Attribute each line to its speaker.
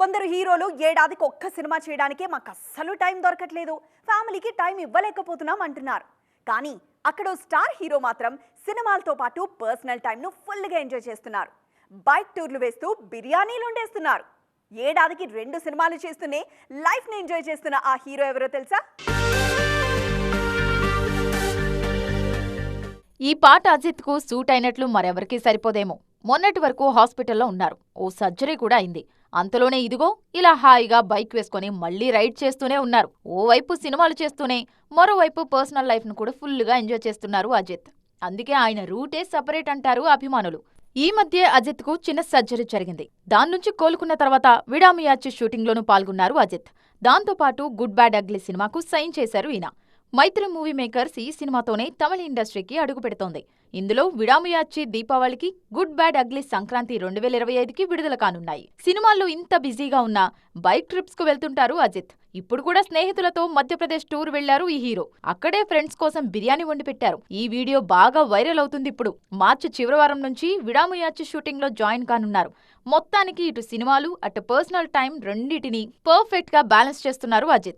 Speaker 1: కొందరు హీరోలు ఏడాదికి ఒక్క సినిమా చేయడానికే మాకు అస్సలు టైం దొరకట్లేదు. ఫ్యామిలీకి టైం ఇవ్వలేకపోతున్నాం అంటున్నారు. కానీ అక్కడ స్టార్ హీరో మాత్రం సినిమాలతో పాటు పర్సనల్ టైంను ఫుల్గా ఎంజాయ్ చేస్తున్నారు. బైక్ టూర్లు వేస్తూ బిర్యానీలు వండేస్తున్నారు. ఏడాదికి రెండు సినిమాలు చేస్తూనే లైఫ్ని ఎంజాయ్ చేస్తున్న ఆ హీరో ఎవరో తెలుసా?
Speaker 2: ఈ పాట అజిత్కు సూట్ అయినట్లు మరెవరికీ సరిపోదేమో. మొన్నటి వరకు హాస్పిటల్లో ఉన్నారు. ఓ సర్జరీ కూడా అయింది. అంతలోనే ఇదిగో ఇలా హాయిగా బైక్ వేసుకొని మళ్ళీ రైడ్ చేస్తూనే ఉన్నారు. ఓవైపు సినిమాలు చేస్తూనే మరోవైపు పర్సనల్ లైఫ్ను కూడా ఫుల్గా ఎంజాయ్ చేస్తున్నారు అజిత్. అందుకే ఆయన రూటే సపరేట్ అంటారు అభిమానులు. ఈ మధ్య అజిత్కు చిన్న సర్జరీ జరిగింది. దాని నుంచి కోలుకున్న తర్వాత విడామియాచి షూటింగ్లోనూ పాల్గొన్నారు అజిత్. దాంతోపాటు గుడ్ బ్యాడ్ అగ్లీ సినిమాకు సైన్ చేశారు ఈయన. మైత్రి మూవీ మేకర్స్ ఈ సినిమాతోనే తమిళ ఇండస్ట్రీకి అడుగు పెడుతోంది. ఇందులో విడాముయాచి దీపావళికి గుడ్ బ్యాడ్ అగ్లీ సంక్రాంతి రెండు వేల ఇరవై ఐదుకి విడుదల కానున్నాయి. సినిమాల్లో ఇంత బిజీగా ఉన్న బైక్ ట్రిప్స్కు వెళ్తుంటారు అజిత్. ఇప్పుడు కూడా స్నేహితులతో మధ్యప్రదేశ్ టూర్ వెళ్ళారు ఈ హీరో. అక్కడే ఫ్రెండ్స్ కోసం బిర్యానీ వండి పెట్టారు. ఈ వీడియో బాగా వైరల్ అవుతుంది ఇప్పుడు. మార్చి చివరి వారం నుంచి విడాముయాచి షూటింగ్లో జాయిన్ కానున్నారు. మొత్తానికి ఇటు సినిమాలు అటు పర్సనల్ టైం రెండింటినీ పర్ఫెక్ట్గా బ్యాలెన్స్ చేస్తున్నారు అజిత్.